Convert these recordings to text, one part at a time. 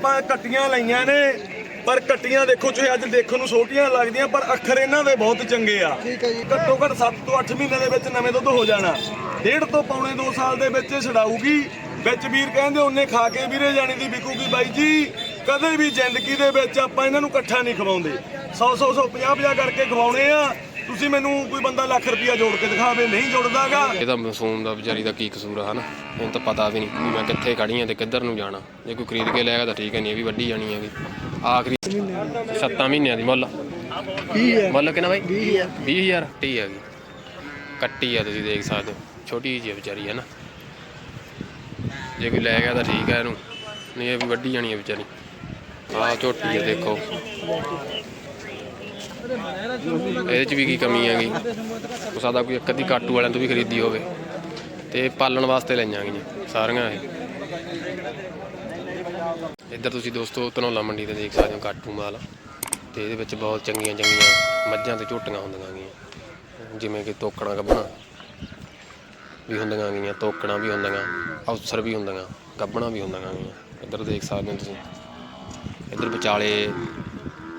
ਆਪਾਂ ਕੱਟੀਆਂ ਲਈਆਂ ਨੇ ਪਰ ਕੱਟੀਆਂ ਦੇਖੋ ਤੁਸੀਂ ਅੱਜ ਦੇਖਣ ਨੂੰ ਛੋਟੀਆਂ ਲੱਗਦੀਆਂ ਪਰ ਅੱਖਰ ਇਹਨਾਂ ਦੇ ਬਹੁਤ ਚੰਗੇ ਆ। ਠੀਕ ਹੈ ਜੀ। ਘੱਟੋ ਘੱਟ 7 ਤੋਂ 8 ਮਹੀਨੇ ਦੇ ਵਿੱਚ ਨਵੇਂ ਦੁੱਧ ਹੋ ਜਾਣਾ। ਡੇਢ ਤੋਂ ਪੌਣੇ 2 ਸਾਲ ਦੇ ਵਿੱਚ ਛਡਾਊਗੀ। ਵਿੱਚ ਵੀਰ ਕਹਿੰਦੇ ਉਹਨੇ ਖਾ ਕੇ ਵੀਰੇ ਜਾਣੀ ਦੀ ਵਿਕੂਗੀ ਬਾਈ ਜੀ। ਕਦੇ ਵੀ ਜ਼ਿੰਦਗੀ ਦੇ ਵਿੱਚ ਆਪਾਂ ਇਹਨਾਂ ਨੂੰ ਇਕੱਠਾ ਨਹੀਂ ਖਵਾਉਂਦੇ। 100 100 100 50 50 ਕਰਕੇ ਖਵਾਉਣੇ ਆ। ਤੁਸੀਂ ਮੈਨੂੰ ਕੋਈ ਬੰਦਾ ਲੱਖ ਰੁਪਇਆ ਜੋੜ ਕੇ ਦਿਖਾਵੇ ਨਹੀਂ ਜੁੜਦਾਗਾ। ਇਹਦਾ ਮਾਸੂਮ ਦਾ ਵਿਚਾਰੀ ਦਾ ਕੀ ਕਸੂਰ ਆ ਹਨਾ? ਤਾਂ ਪਤਾ ਵੀ ਨਹੀਂ ਵੀ ਮੈਂ ਕਿੱਥੇ ਖੜੀ ਆ ਤੇ ਕਿੱਧਰ ਨੂੰ ਜਾਣਾ। ਜੇ ਕੋਈ ਖਰੀਦ ਕੇ ਲਿਆਗਾ ਤਾਂ ਠੀਕ ਹੈ ਨਹੀਂ ਇਹ ਵੀ ਵੱਡੀ ਜਾਣੀ ਹੈਗੀ। ਆਖਰੀ 7 ਮਹੀਨਿਆਂ ਦੀ ਮੁੱਲ। ਕੀ ਹੈ? ਮੁੱਲ ਕਿੰਨਾ ਬਾਈ? 20000 20000 ਟੀ ਹੈਗੀ। ਕੱਟੀ ਆ ਤੁਸੀਂ ਦੇਖ ਸਕਦੇ ਹੋ। ਛੋਟੀ ਜਿਹੀ ਵਿਚਾਰੀ ਹੈ ਨਾ ਜੇ ਕੋਈ ਲੈ ਗਿਆ ਤਾਂ ਠੀਕ ਹੈ ਇਹਨੂੰ। ਨਹੀਂ ਇਹ ਵੀ ਵੱਡੀ ਜਾਣੀ ਹੈ ਵਿਚਾਰੀ। ਆਹ ਝੋਟੀ ਹੈ ਦੇਖੋ। ਇਹਦੇ ਚ ਵੀ ਕੀ ਕਮੀ ਹੈਗੀ? ਹੋ ਸਕਦਾ ਕੋਈ ਇੱਕ ਅੱਧੀ ਕਾਟੂ ਵਾਲਿਆਂ ਤੋਂ ਵੀ ਖਰੀਦੀ ਹੋਵੇ। ਤੇ ਪਾਲਣ ਵਾਸਤੇ ਲਈਆਂ ਗਈਆਂ, ਸਾਰੀਆਂ ਇਹ। ਇੱਧਰ ਤੁਸੀਂ ਦੋਸਤੋ, ਧਨੌਲਾ ਮੰਡੀ ਤੇ ਦੇਖ ਸਕਦੇ ਹੋ ਕਾਟੂ ਮਾਲ। ਤੇ ਇਹਦੇ ਵਿੱਚ ਬਹੁਤ ਚੰਗੀਆਂ ਚੰਗੀਆਂ ਮੱਝਾਂ ਤੇ ਝੋਟੀਆਂ ਹੁੰਦੀਆਂ ਗਈਆਂ। ਜਿਵੇਂ ਕਿ ਤੋਕੜਾਂ ਗੱਭਣਾ ਵੀ ਹੁੰਦੀਆਂ ਗਈਆਂ, ਤੋਕੜਾਂ ਵੀ ਹੁੰਦੀਆਂ ਅਫਸਰ ਵੀ ਹੁੰਦੀਆਂ, ਗੱਭਣਾ ਵੀ ਹੁੰਦੀਆਂ ਗਈਆਂ। ਇੱਧਰ ਦੇਖ ਸਕਦੇ ਹੋ ਤੁਸੀਂ। ਇੱਧਰ ਵਿਚਾਲੇ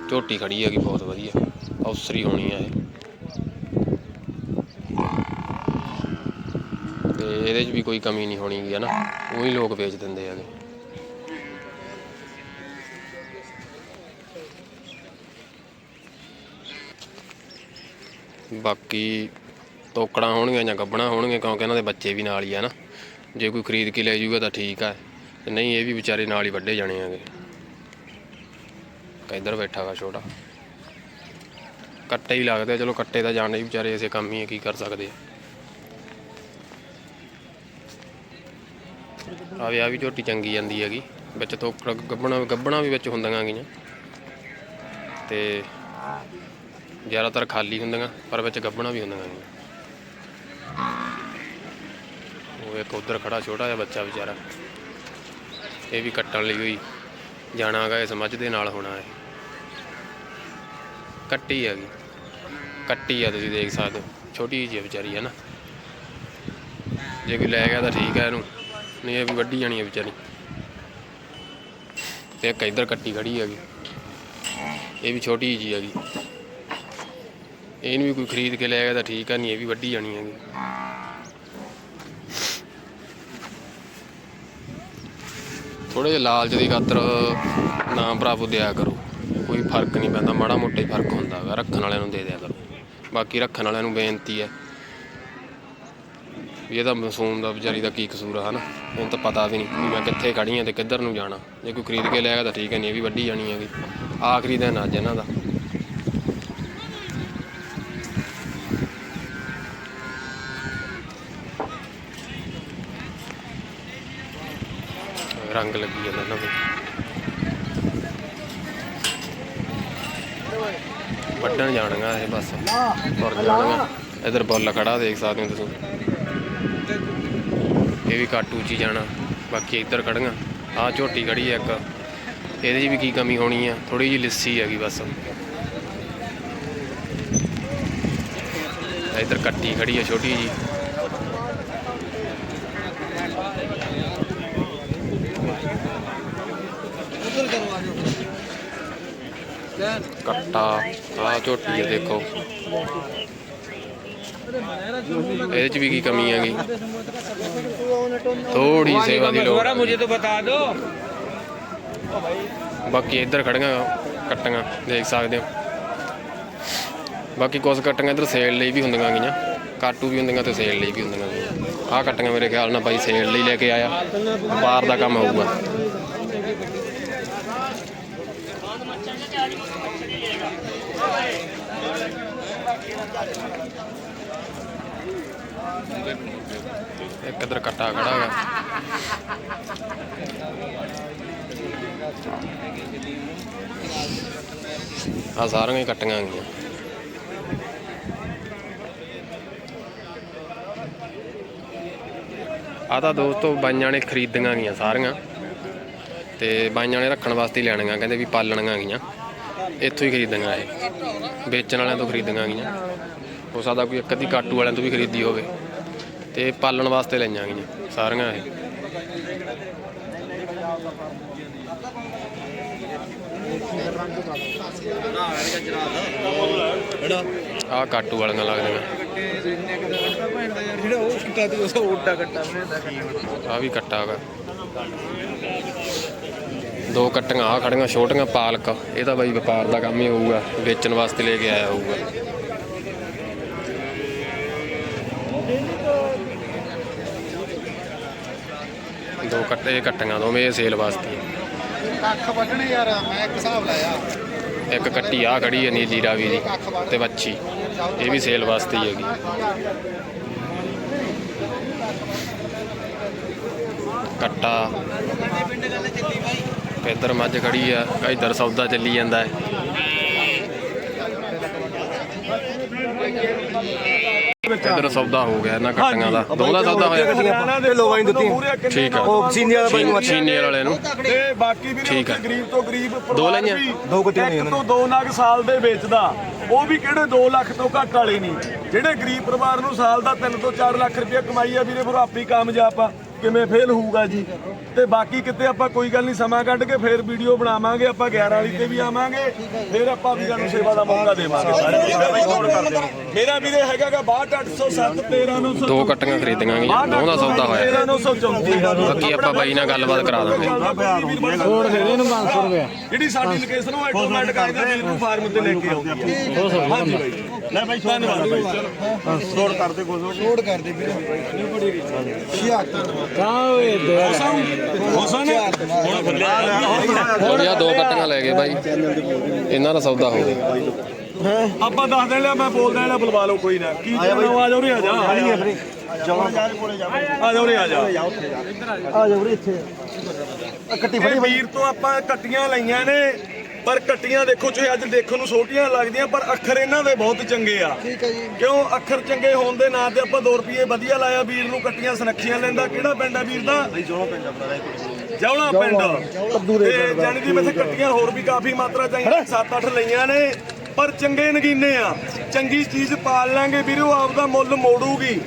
ਝੋਟੀ ਖੜੀ ਹੈਗੀ, ਬਹੁਤ ਵਧੀਆ। ਅਫਸਰੀ ਹੋਣੀ ਆ ਇਹ। ਤੇ ਇਹਦੇ 'ਚ ਵੀ ਕੋਈ ਕਮੀ ਨਹੀਂ ਹੋਣੀ ਹੈ ਨਾ? ਉਹੀ ਲੋਕ ਵੇਚ ਦਿੰਦੇ ਹੈਗੇ ਬਾਕੀ ਤੋਕੜਾਂ ਹੋਣਗੀਆਂ ਜਾਂ ਗੱਬਣਾ ਹੋਣਗੀਆਂ, ਕਿਉਂਕਿ ਇਹਨਾਂ ਦੇ ਬੱਚੇ ਵੀ ਨਾਲ ਹੀ ਆ ਨਾ। ਜੇ ਕੋਈ ਖਰੀਦ ਕੇ ਲੈ ਜਾਊਗਾ ਤਾਂ ਠੀਕ ਆ। ਤੇ ਨਹੀਂ, ਇਹ ਵੀ ਵਿਚਾਰੇ ਨਾਲ ਹੀ ਵੱਡੇ ਜਾਣੇ ਹੈਗੇ। ਇੱਧਰ ਬੈਠਾ ਵਾ ਛੋਟਾ। ਕੱਟੇ ਹੀ ਲੱਗਦੇ ਆ, ਚਲੋ ਕੱਟੇ ਤਾਂ ਜਾਣੇ ਹੀ ਵਿਚਾਰੇ ਐਸੇ ਕੰਮ ਹੀ ਹੈ ਕੀ ਕਰ ਸਕਦੇ ਆ। ਆ ਵੀ ਆ ਵੀ ਝੋਟੀ ਚੰਗੀ ਜਾਂਦੀ ਹੈਗੀ। ਵਿੱਚ ਤੋਕੜ ਗੱਬਣਾ ਗੱਬਣਾ ਵੀ ਵਿੱਚ ਹੁੰਦੀਆਂ ਗੀਆਂ। ਤੇ ਜ਼ਿਆਦਾਤਰ ਖਾਲੀ ਹੁੰਦੀਆਂ ਪਰ ਵਿੱਚ ਗੱਬਣਾ ਵੀ ਹੁੰਦੀਆਂ ਗੀਆਂ। ਉਹ ਇੱਕ ਉਧਰ ਖੜਾ ਛੋਟਾ ਜਿਹਾ ਬੱਚਾ ਵਿਚਾਰਾ। ਇਹ ਵੀ ਕੱਟਣ ਲਈ ਹੋਈ ਜਾਣਾ ਹੈਗਾ ਇਸ ਮੱਝ ਦੇ ਨਾਲ ਹੋਣਾ ਹੈ ਕੱਟੀ ਹੈਗੀ। ਕੱਟੀ ਆ ਤੁਸੀਂ ਦੇਖ ਸਕਦੇ ਹੋ। ਛੋਟੀ ਜਿਹੀ ਆ ਵਿਚਾਰੀ ਹੈ ਨਾ ਜੇ ਕੋਈ ਲੈ ਗਿਆ ਤਾਂ ਠੀਕ ਹੈ ਇਹਨੂੰ। ਨਹੀਂ, ਇਹ ਵੀ ਵੱਡੀ ਜਾਣੀ ਹੈ ਵਿਚਾਰੀ। ਤੇ ਇੱਕ ਇੱਧਰ ਕੱਟੀ ਖੜੀ ਹੈਗੀ। ਇਹ ਵੀ ਛੋਟੀ ਜਿਹੀ ਹੈਗੀ। ਇਹਨੂੰ ਵੀ ਕੋਈ ਖਰੀਦ ਕੇ ਲੈ ਗਿਆ ਤਾਂ ਠੀਕ ਹੈ ਨਹੀਂ, ਇਹ ਵੀ ਵੱਡੀ ਜਾਣੀ ਹੈਗੀ। ਥੋੜੇ ਜਿਹਾ ਲਾਲਚ ਦੀ ਖਾਤਰ ਨਾ ਪ੍ਰਾਪਤ ਦਿਆ ਕਰੋ। ਕੋਈ ਫ਼ਰਕ ਨਹੀਂ ਪੈਂਦਾ। ਮਾੜਾ ਮੋਟਾ ਹੀ ਫ਼ਰਕ ਹੁੰਦਾ ਹੈਗਾ। ਰੱਖਣ ਵਾਲਿਆਂ ਨੂੰ ਦੇ ਦਿਆ ਕਰੋ। ਬਾਕੀ ਰੱਖਣ ਵਾਲਿਆਂ ਨੂੰ ਬੇਨਤੀ ਹੈ ਵੀ ਇਹਦਾ ਮਸੂਮ ਦਾ ਵਿਚਾਰੀ ਦਾ ਕੀ ਕਸੂਰ ਆ, ਹਨਾ? ਹੁਣ ਤਾਂ ਪਤਾ ਵੀ ਨਹੀਂ ਵੀ ਮੈਂ ਕਿੱਥੇ ਖੜੀ ਆ ਤੇ ਕਿੱਧਰ ਨੂੰ ਜਾਣਾ। ਜੇ ਕੋਈ ਖਰੀਦ ਕੇ ਲਿਆਗਾ ਤਾਂ ਠੀਕ ਹੈ, ਨਹੀਂ ਇਹ ਵੀ ਵੱਡੀ ਜਾਣੀ ਹੈਗੀ। ਆਖਰੀ ਦਿਨ ਅੱਜ ਇਹਨਾਂ ਦਾ। ਰੰਗ ਲੱਗੀ ਜਾਂਦਾ ਇਹਨਾਂ ਦੇ। ਵੱਢਣ ਜਾਣਗਾ ਇਹ ਬਸ। ਤੁਰ ਜਾਣਗਾ। ਇਧਰ ਬੁੱਲ ਖੜਾ, ਦੇਖ ਸਕਦੇ ਹੋ ਤੁਸੀਂ। ਇਹ ਵੀ ਘੱਟ ਉੱਚੀ ਜਾਣਾ। ਬਾਕੀ ਇੱਧਰ ਖੜੀਆਂ ਆਹ ਝੋਟੀ ਖੜੀ ਹੈ ਇੱਕ। ਇਹਦੇ 'ਚ ਵੀ ਕੀ ਕਮੀ ਹੋਣੀ ਆ? ਥੋੜੀ ਜਿਹੀ ਲਿੱਸੀ ਹੈਗੀ ਬਸ। ਇੱਧਰ ਕੱਟੀ ਖੜੀ ਹੈ ਛੋਟੀ ਜੀ ਉਧਰ ਕਰਵਾ ਕੱਟਾ ਆ ਝੋਟੀ ਹੈ ਦੇਖੋ। ਇਹਦੇ ਚ ਵੀ ਕੀ ਕਮੀ ਹੈਗੀ? ਥੋੜੀ ਸੇਵਾ ਦੀ ਲੋੜ। ਮੁਝੇ ਤਾਂ ਬਤਾ ਦੋ। ਬਾਕੀ ਇੱਧਰ ਖੜੀਆਂ ਕੱਟੀਆਂ ਦੇਖ ਸਕਦੇ ਹੋ। ਬਾਕੀ ਕੁਝ ਕੱਟੀਆਂ ਇੱਧਰ ਸੇਲ ਲਈ ਵੀ ਹੁੰਦੀਆਂ ਗਈਆਂ। ਕਾਟੂ ਵੀ ਹੁੰਦੀਆਂ ਤੇ ਸੇਲ ਲਈ ਵੀ ਹੁੰਦੀਆਂ ਗਈਆਂ। ਆਹ ਕੱਟੀਆਂ ਮੇਰੇ ਖਿਆਲ ਨਾਲ ਬਾਈ ਸੇਲ ਲਈ ਲੈ ਕੇ ਆਇਆ। ਬਾਹਰ ਦਾ ਕੰਮ ਹੋਊਗਾ। ਇੱਕ ਇੱਧਰ ਕੱਟਾ ਖੜਾ ਹੈਗਾ ਆ ਸਾਰੀਆਂ ਹੀ ਕੱਟੀਆਂ ਗਈਆਂ ਆ ਤਾਂ ਦੋਸਤੋ ਬਾਈਆਂ ਨੇ ਖਰੀਦੀਆਂ ਗਈਆਂ ਸਾਰੀਆਂ। ਤੇ ਬਾਈਆਂ ਨੇ ਰੱਖਣ ਵਾਸਤੇ ਹੀ ਲੈਣੀਆਂ ਕਹਿੰਦੇ ਵੀ ਪਾਲਣੀਆਂ ਗਈਆਂ। ਇੱਥੋਂ ਹੀ ਖਰੀਦੀਆਂ ਇਹ। ਵੇਚਣ ਵਾਲਿਆਂ ਤੋਂ ਖਰੀਦੀਆਂ ਗਈਆਂ। ਹੋ ਸਕਦਾ ਕੋਈ ਇੱਕ ਅੱਧੀ ਕਾਟੂ ਵਾਲਿਆਂ ਤੋਂ ਵੀ ਖਰੀਦੀ ਹੋਵੇ। ਤੇ ਪਾਲਣ ਵਾਸਤੇ ਲਈਆਂ ਗਈਆਂ ਸਾਰੀਆਂ ਇਹ। ਆਹ ਕਾਟੂ ਵਾਲੀਆਂ ਲੱਗਦੀਆਂ। ਜਿਹੜਾ ਉਹ ਕਿਤਾ ਤੇ ਉਹ ਉੱਡਾ ਕੱਟਾ ਆ ਵੀ ਕੱਟਾ ਗਾ ਦੋ ਕੱਟੀਆਂ ਆ ਖੜੀਆਂ ਛੋਟੀਆਂ ਪਾਲਕ। ਇਹ ਤਾਂ ਬਾਈ ਵਪਾਰ ਦਾ ਕੰਮ ਹੀ ਹੋਊਗਾ ਵੇਚਣ ਵਾਸਤੇ ਲੈ ਕੇ ਆਇਆ ਹੋਊਗਾ। ਦੋ ਕੱਟੇ ਕੱਟੀਆਂ ਦੋਵੇਂ ਇਹ ਸੇਲ ਵਾਸਤੇ। ਕੱਖ ਵੱਢਣੇ ਯਾਰ ਮੈਂ ਇੱਕ ਹਿਸਾਬ ਲਾਇਆ। ਇੱਕ ਕੱਟੀ ਆ ਖੜੀ ਹੈ ਨੀਲੀ ਰਾਵੀ ਦੀ ਤੇ ਵੱਛੀ। ਇਹ ਵੀ ਸੇਲ ਵਾਸਤੇ ਹੀ ਹੈਗੀ। ਕੱਟਾ। ਇੱਧਰ ਮੱਝ ਖੜੀ ਆ ਇੱਧਰ ਸੌਦਾ ਚੱਲੀ ਜਾਂਦਾ ਹੈ। ਇੱਧਰ ਸੌਦਾ ਹੋ ਗਿਆ ਇਹਨਾਂ ਕੱਟੀਆਂ ਦਾ। ਦੋ ਦਾ ਸੌਦਾ ਹੋਇਆ। ਦੇ ਦਿੱਤੀ ਠੀਕ ਆ। ਉਹ ਸੀਨੀਅਰ ਵਾਲਾ ਨੂੰ ਸੀਨੀਅਰ ਵਾਲੇ ਨੂੰ। ਤੇ ਬਾਕੀ ਵੀ ਠੀਕ ਆ। ਗਰੀਬ ਤੋਂ ਗਰੀਬ ਦੋ ਲਈਆਂ? ਦੋ ਤੋਂ 2 ਲੱਖ ਸਾਲ ਦੇ ਵੇਚਦਾ। ਉਹ ਵੀ ਕਿਹੜੇ 2 ਲੱਖ ਤੋਂ ਘੱਟ ਵਾਲੇ ਨਹੀਂ। ਜਿਹੜੇ ਗਰੀਬ ਪਰਿਵਾਰ ਨੂੰ ਸਾਲ ਦਾ 3 ਤੋਂ 4 ਲੱਖ ਰੁਪਏ ਕਮਾਈ ਆ ਵੀਰੇ ਫਿਰ ਆਪੀ ਕਾਮਯਾਬ ਆ। ਕਿਵੇਂ ਫੇਲ ਹੋਊਗਾ ਜੀ? ਤੇ ਬਾਕੀ ਕਿਤੇ ਆਪਾਂ ਕੋਈ ਗੱਲ ਨਹੀਂ ਸਮਾਂ ਕੱਢ ਕੇ ਫੇਰ ਵੀਡੀਓ ਬਣਾਵਾਂਗੇ ਆਪਾਂ 11 ਵਾਲੀ ਤੇ ਵੀ ਆਵਾਂਗੇ ਫੇਰ ਆਪਾਂ ਵੀਰਾਂ ਨੂੰ ਸੇਵਾ ਦਾ ਮੌਕਾ ਦੇਵਾਂਗੇ ਸਾਰੇ। ਕਰਦੇ। ਮੇਰਾ ਵੀਰੇ ਹੈਗਾਗਾ 62807 13900 ਦੋ ਕੱਟੀਆਂ ਖਰੀਦੀਆਂ ਗਈਆਂ ਦੋ ਦਾ ਸੌਦਾ ਹੋਇਆ। 13934 ਬਾਕੀ ਆਪਾਂ ਬਾਈ ਨਾਲ ਗੱਲਬਾਤ ਕਰਾ ਦਾਂਗੇ। ਛੋੜ ਦੇ ਦੇ ਇਹਨੂੰ 500 ਰੁਪਏ। ਜਿਹੜੀ ਸਾਡੀ ਲੋਕੇਸ਼ਨ ਉਹ ਆਟੋਮੈਟਿਕ ਆਇਦਾ ਵੀਰ ਨੂੰ ਫਾਰਮ ਤੇ ਲੈ ਕੇ ਆਉਂਦੀ ਹੈ ਹਾਂਜੀ ਬਾਈ। ਲੈ ਬਾਈ ਧੰਨਵਾਦ ਬਾਈ ਚਲੋ ਛੋੜ ਕਰ ਦੇ ਕੋਈ ਲੋਡ ਕਰ ਦੇ ਵੀਰੇ। ਬੜੀ ਰੀਚ 76 ਓਏ ਦੇ ਹੁਸਨ ਹੁਣ ਲੋੜੀਆਂ ਦੋ ਕੱਟੀਆਂ ਲੈ ਗਏ ਬਾਈ। ਇਹਨਾਂ ਦਾ ਸੌਦਾ ਹੋ ਗਿਆ। ਆਪਾਂ ਦੱਸ ਦੇ ਲਿਆ ਮੈਂ ਬੋਲ ਦੇਣਾ ਬੁਲਵਾ ਲਓ ਕੋਈ ਨਾ। ਕੀ ਜਾਣਾ ਆ ਜਾ ਉਰੇ ਆ ਜਾ। ਆ ਜਾ ਉਰੇ ਆ ਜਾ। ਆ ਜਾ। ਵੀਰੇ ਇੱਥੇ। ਆ ਕੱਟੀ ਇਹ ਵੀਰ ਤੋਂ ਆਪਾਂ ਕੱਟੀਆਂ ਲਈਆਂ ਨੇ। ਪਰ ਕੱਟੀਆਂ ਦੇਖੋ ਤੁਸੀਂ ਅੱਜ ਦੇਖਣ ਨੂੰ ਛੋਟੀਆਂ ਲੱਗਦੀਆਂ ਪਰ ਅੱਖਰ ਇਹਨਾਂ ਦੇ ਬਹੁਤ ਚੰਗੇ ਆ। ਠੀਕ ਹੈ ਜੀ। ਕਿਉਂ? ਅੱਖਰ ਚੰਗੇ ਹੋਣ ਦੇ ਨਾਂ ਤੇ ਆਪਾਂ 2 ਰੁਪਏ ਵਧੀਆ ਲਾਇਆ ਵੀਰ ਨੂੰ ਕੱਟੀਆਂ ਸੁਨੱਖੀਆਂ ਲੈਂਦਾ। ਕਿਹੜਾ ਪਿੰਡ ਆ ਵੀਰ ਦਾ? ਜੌਲਾ ਪਿੰਡ ਤੇ ਜਾਣੀ ਦੀ ਵੈਸੇ ਕੱਟੀਆਂ ਹੋਰ ਵੀ ਕਾਫੀ ਮਾਤਰਾ ਚਾਹੀਦੀ 7-8 ਲਈਆਂ ਨੇ ਪਰ ਚੰਗੇ ਨਗੀਨੇ ਆ। ਚੰਗੀ ਚੀਜ਼ ਪਾਲ ਲਾਂਗੇ ਵੀਰੋ ਆਪਦਾ ਮੁੱਲ ਮੋੜੂਗੀ।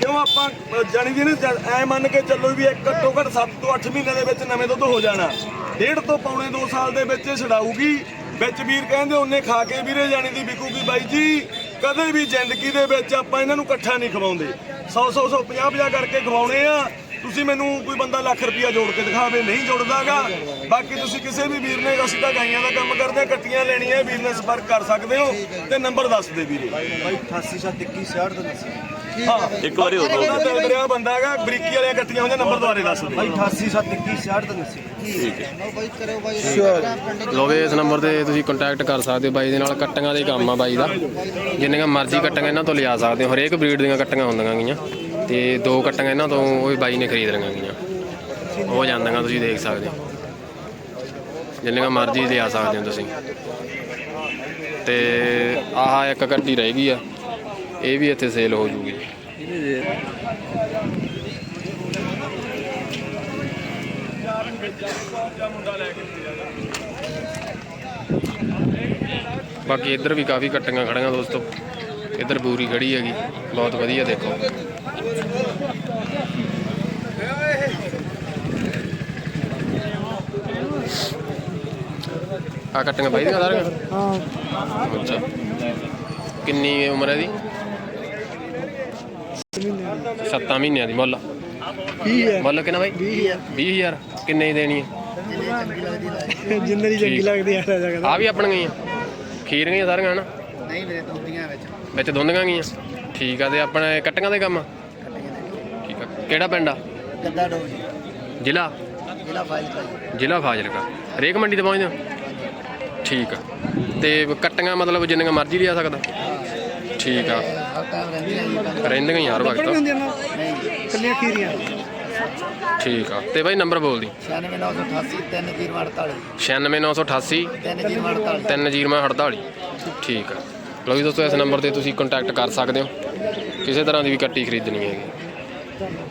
ਕਿਉਂ ਆਪਾਂ ਜਾਣੀ ਦੀ ਨਾ ਐ ਮੰਨ ਕੇ ਚੱਲੋ ਵੀ ਇੱਕ ਘੱਟੋ ਘੱਟ 7 ਤੋਂ 8 ਮਹੀਨੇ ਦੇ ਵਿੱਚ ਨਵੇਂ ਦੁੱਧ ਹੋ ਜਾਣਾ। ਡੇਢ ਤੋਂ ਪੌਣੇ 2 ਸਾਲ ਦੇ ਵਿੱਚ ਛਡਾਊਗੀ। ਵਿੱਚ ਵੀਰ ਕਹਿੰਦੇ ਉਹਨੇ ਖਾ ਕੇ ਵੀਰੇ ਜਾਣੀ ਦੀ ਵਿਕੂਗੀ ਬਾਈ ਜੀ, ਕਦੇ ਵੀ ਜ਼ਿੰਦਗੀ ਦੇ ਵਿੱਚ ਆਪਾਂ ਇਹਨਾਂ ਨੂੰ ਇਕੱਠਾ ਨਹੀਂ ਖਵਾਉਂਦੇ। 100 100 100 50 50 ਕਰਕੇ ਖਵਾਉਣੇ ਆ। ਤੁਸੀਂ ਮੈਨੂੰ ਕੋਈ ਬੰਦਾ ਲੱਖ ਰੁਪਇਆ ਜੋੜ ਕੇ ਦਿਖਾਵੇ, ਨਹੀਂ ਜੋੜਦਾਗਾ। ਬਾਕੀ ਤੁਸੀਂ ਕਿਸੇ ਵੀ ਵੀਰ ਨੇ, ਅਸੀਂ ਤਾਂ ਗਾਈਆਂ ਦਾ ਕੰਮ ਕਰਦੇ ਆ, ਕੱਟੀਆਂ ਲੈਣੀਆਂ, ਵੀਰ ਨਾਲ ਸੰਪਰਕ ਕਰ ਸਕਦੇ ਹੋ ਤੇ ਨੰਬਰ ਦੱਸ ਦੇ ਵੀਰੇ। ਬਾਈ 88 7 21 66 ਦਾ ਦੱਸੀ। ਇੱਕ ਵਾਰੀ ਹੋਰ ਬੋਲ। ਦਿਲ ਦਰਿਆ ਬੰਦਾ ਹੈਗਾ ਬਰੀਕੀ ਵਾਲੀਆਂ ਕੱਟੀਆਂ ਹੋਈਆਂ ਨੰਬਰ ਦੁਆਰੇ ਦੱਸ ਦੇ ਬਾਈ 88 7 21 66 ਦਾ ਦੱਸੀ। ਠੀਕ ਹੈ। ਲਓ ਬਾਈ ਕਰਿਓ ਬਾਈ ਲੋ ਵੀ ਇਸ ਨੰਬਰ ਤੇ ਤੁਸੀਂ ਕੰਟੈਕਟ ਕਰ ਸਕਦੇ ਹੋ ਬਾਈ ਦੇ ਨਾਲ ਕੱਟੀਆਂ ਦੇ ਕੰਮ ਆ ਬਾਈ ਦਾ। ਜਿੰਨੀਆਂ ਮਰਜ਼ੀ ਕੱਟੀਆਂ ਇਹਨਾਂ ਤੋਂ ਲਿਆ ਸਕਦੇ ਹੋ ਹਰੇਕ ਬਰੀਡ ਦੀਆਂ ਕੱਟੀਆਂ ਹੁੰਦੀਆਂ ਗਈਆਂ ਤੇ ਦੋ ਕੱਟੀਆਂ ਇਹਨਾਂ ਤੋਂ ਉਹ ਵੀ ਬਾਈ ਨੇ ਖਰੀਦ ਲਈਆਂ ਗਈਆਂ ਹੋ ਜਾਂਦੀਆਂ ਤੁਸੀਂ ਦੇਖ ਸਕਦੇ ਹੋ। ਜਿੰਨੀਆਂ ਮਰਜ਼ੀ ਲਿਆ ਸਕਦੇ ਹੋ ਤੁਸੀਂ। ਤੇ ਆਹ ਇੱਕ ਕੱਟੀ ਰਹਿ ਗਈ ਆ। ਇਹ ਵੀ ਇੱਥੇ ਸੇਲ ਹੋ ਜੂਗੀ। ਬਾਕੀ ਇੱਧਰ ਵੀ ਕਾਫੀ ਕੱਟੀਆਂ ਖੜੀਆਂ ਦੋਸਤੋ। ਇੱਧਰ ਬੂਰੀ ਖੜੀ ਹੈਗੀ। ਬਹੁਤ ਵਧੀਆ ਦੇਖੋ। ਆ ਕੱਟੀਆਂ ਬਾਈ ਦੀਆਂ ਸਾਰੀਆਂ? ਹਾਂ। ਅੱਛਾ। ਕਿੰਨੀ ਉਮਰ ਹੈ ਦੀ 7 ਮਹੀਨਿਆਂ ਦੀ ਮੁੱਲ। ਕੀ ਹੈ ਮੁੱਲ ਕਿੰਨਾ ਬਾਈ? 20000 ਕਿੰਨੇ ਦੀ ਦੇਣੀ ਹੈ? ਜਿੰਨੇ ਦੀ ਚੰਗੀ ਲੱਗਦੀ ਆ ਜਾ ਆ ਵੀ ਆਪਣੀਆਂ ਹੀ ਆ। ਖੀਰ ਗਈਆਂ ਸਾਰੀਆਂ ਹਨਾ? ਨਹੀਂ ਮੇਰੇ ਦੋਦੀਆਂ ਵਿੱਚ। ਵਿੱਚ ਦੁੰਦੀਆਂ ਗਈਆਂ। ਠੀਕ ਆ ਤੇ ਆਪਣਾ ਕੱਟੀਆਂ ਦੇ ਕੰਮ? ਠੀਕ ਆ। ਕਿਹੜਾ ਪਿੰਡ ਆ? ਗੱਦਾ ਡੋਜ ਜ਼ਿਲ੍ਹਾ? ਜ਼ਿਲ੍ਹਾ ਫਾਈਲ ਕਾਈ ਜ਼ਿਲ੍ਹਾ ਫਾਜ਼ਿਲਕਾ। ਹਰੇਕ ਮੰਡੀ ਤੇ ਪਹੁੰਚਦੇ ਹੋ? ਠੀਕ ਆ। ਤੇ ਕੱਟੀਆਂ ਮਤਲਬ ਜਿੰਨੀਆਂ ਮਰਜ਼ੀ ਲਿਆ ਸਕਦਾ। ਠੀਕ ਆ। ਟਾਈਮ ਰਹਿੰਦੀਆਂ ਜੀ ਰਹਿੰਦੀਆਂ ਹੀ ਹਰ ਵਕਤ ਨਹੀਂ ਕੱਲੀਆਂ ਖੀਰੀਆਂ? ਠੀਕ ਆ। ਤੇ ਬਾਈ ਨੰਬਰ ਬੋਲ ਦੀ 96988 3048 96988 3048 3048 ਠੀਕ ਆ। ਲਓ ਜੀ ਦੋਸਤੋ ਇਸ ਨੰਬਰ ਤੇ ਤੁਸੀਂ ਕੰਟੈਕਟ ਕਰ ਸਕਦੇ ਹੋ। ਕਿਸੇ ਤਰ੍ਹਾਂ ਦੀ ਵੀ ਕੱਟੀ ਖਰੀਦਣੀ ਹੈਗੀ।